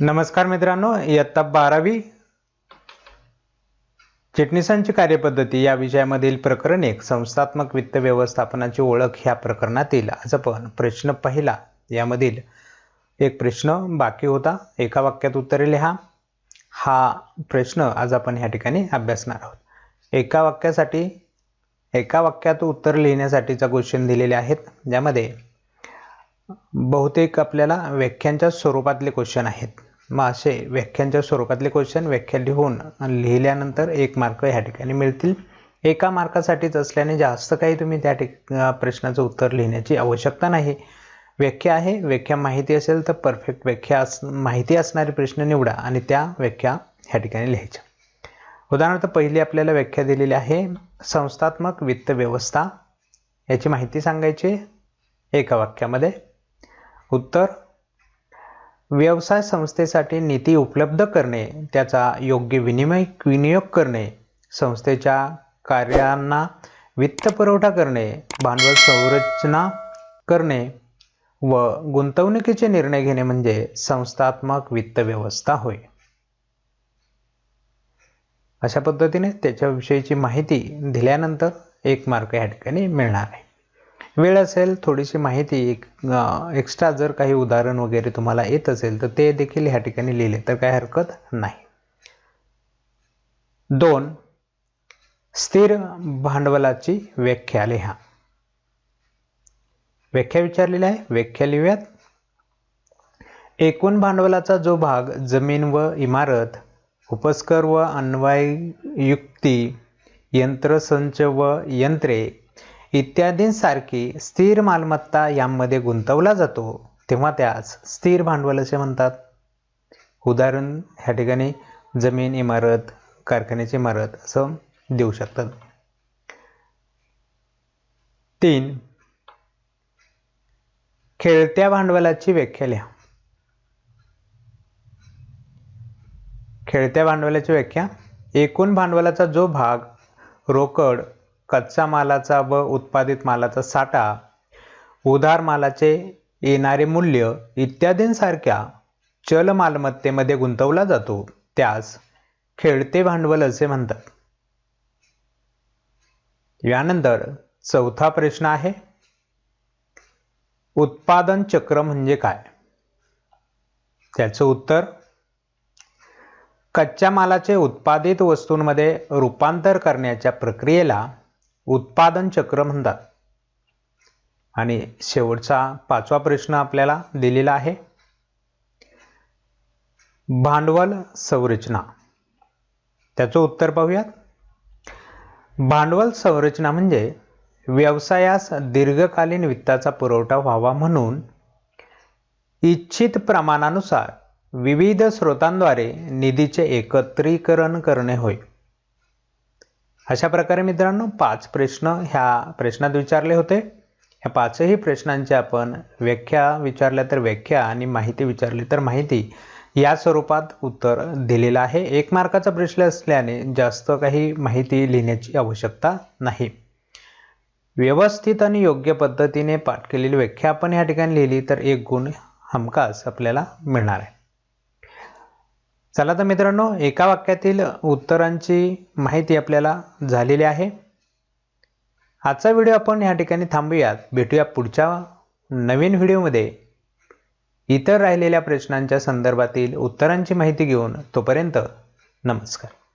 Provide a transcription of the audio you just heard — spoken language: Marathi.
नमस्कार मित्रांनो इयत्ता बारावी चिटणीसांची कार्यपद्धती या विषयामधील प्रकरण एक संस्थात्मक वित्त व्यवस्थापनाची ओळख ह्या प्रकरणातील आज आपण प्रश्न पहिला यामधील एक प्रश्न बाकी होता. एका वाक्यात उत्तरे लिहा. हा प्रश्न आज आपण ह्या ठिकाणी अभ्यासणार आहोत. एका वाक्यासाठी एका वाक्यात उत्तर लिहिण्यासाठीचा क्वेश्चन दिलेले आहेत. ज्यामध्ये बहुतेक आपल्याला व्याख्यांच्या स्वरूपातले क्वेश्चन आहेत. मग असे व्याख्यांच्या स्वरूपातले क्वेश्चन व्याख्या लिहून लिहिल्यानंतर एक मार्क ह्या ठिकाणी मिळतील. एका मार्कासाठीच असल्याने जास्त काही तुम्ही त्या ठिक प्रश्नाचं उत्तर लिहिण्याची आवश्यकता नाही. व्याख्या आहे व्याख्या माहिती असेल तर परफेक्ट व्याख्या अस माहिती असणारे प्रश्न निवडा आणि त्या व्याख्या ह्या ठिकाणी लिहायच्या. उदाहरणार्थ पहिली आपल्याला व्याख्या दिलेली आहे संस्थात्मक वित्त व्यवस्था. याची माहिती सांगायची एका वाक्यामध्ये. उत्तर व्यवसाय संस्थेसाठी निधी उपलब्ध करणे त्याचा योग्य विनिमय विनियोग करणे संस्थेच्या कार्यांना वित्तपुरवठा करणे भांडवल संरचना करणे व गुंतवणुकीचे निर्णय घेणे म्हणजे संस्थात्मक वित्त व्यवस्था होय. अशा पद्धतीने त्याच्याविषयीची माहिती दिल्यानंतर एक मार्क या ठिकाणी मिळणार आहे. वेळ असेल थोडीशी माहिती एक एक्स्ट्रा जर काही उदाहरण वगैरे तुम्हाला येत असेल तर ते देखील ह्या ठिकाणी लिहिले तर काही हरकत नाही. दोन स्थिर भांडवलाची व्याख्या लिहा. व्याख्या विचारलेली आहे व्याख्या लिहूयात. एकूण भांडवलाचा जो भाग जमीन व इमारत उपस्कर व अन्वययुक्ती यंत्रसंच व यंत्रे इत्यादींसारखी स्थिर मालमत्ता यामध्ये गुंतवला जातो तेव्हा त्यास स्थिर भांडवल असे म्हणतात. उदाहरण ह्या ठिकाणी जमीन इमारत कारखान्याची इमारत असं देऊ शकतात. तीन खेळत्या भांडवलाची व्याख्या लिहा. खेळत्या भांडवलाची व्याख्या एकूण भांडवलाचा जो भाग रोकड कच्च्या मालाचा व उत्पादित मालाचा साठा उधार मालाचे येणारे मूल्य इत्यादींसारख्या चल मालमत्तेमध्ये गुंतवला जातो. त्यास खेळते भांडवल असे म्हणतात. यानंतर चौथा प्रश्न आहे उत्पादन चक्र म्हणजे काय? त्याचं उत्तर कच्च्या मालाचे उत्पादित वस्तूंमध्ये रूपांतर करण्याच्या प्रक्रियेला उत्पादन चक्र म्हणतात. आणि शेवटचा पाचवा प्रश्न आपल्याला दिलेला आहे. भांडवल संरचना. त्याचं उत्तर पाहूयात. भांडवल संरचना म्हणजे व्यवसायास दीर्घकालीन वित्ताचा पुरवठा व्हावा म्हणून इच्छित प्रमाणानुसार विविध स्रोतांद्वारे निधीचे एकत्रीकरण करणे होय. अशा प्रकारे मित्रांनो पाच प्रश्न ह्या प्रश्नात विचारले होते. ह्या पाचही प्रश्नांची आपण व्याख्या विचारल्या तर व्याख्या आणि माहिती विचारली तर माहिती या स्वरूपात उत्तर दिलेलं आहे. एक मार्काचा प्रश्न असल्याने जास्त काही माहिती लिहिण्याची आवश्यकता नाही. व्यवस्थित आणि योग्य पद्धतीने पाठ केलेली व्याख्या आपण या ठिकाणी लिहिली तर एक गुण हमखास आपल्याला मिळणार आहे. चला तर मित्रांनो एका वाक्यातील उत्तरांची माहिती आपल्याला झालेली आहे. आजचा व्हिडिओ आपण ह्या ठिकाणी थांबूयात. भेटूया पुढच्या नवीन व्हिडिओमध्ये. इतर राहिलेल्या प्रश्नांच्या संदर्भातील उत्तरांची माहिती घेऊन तोपर्यंत नमस्कार.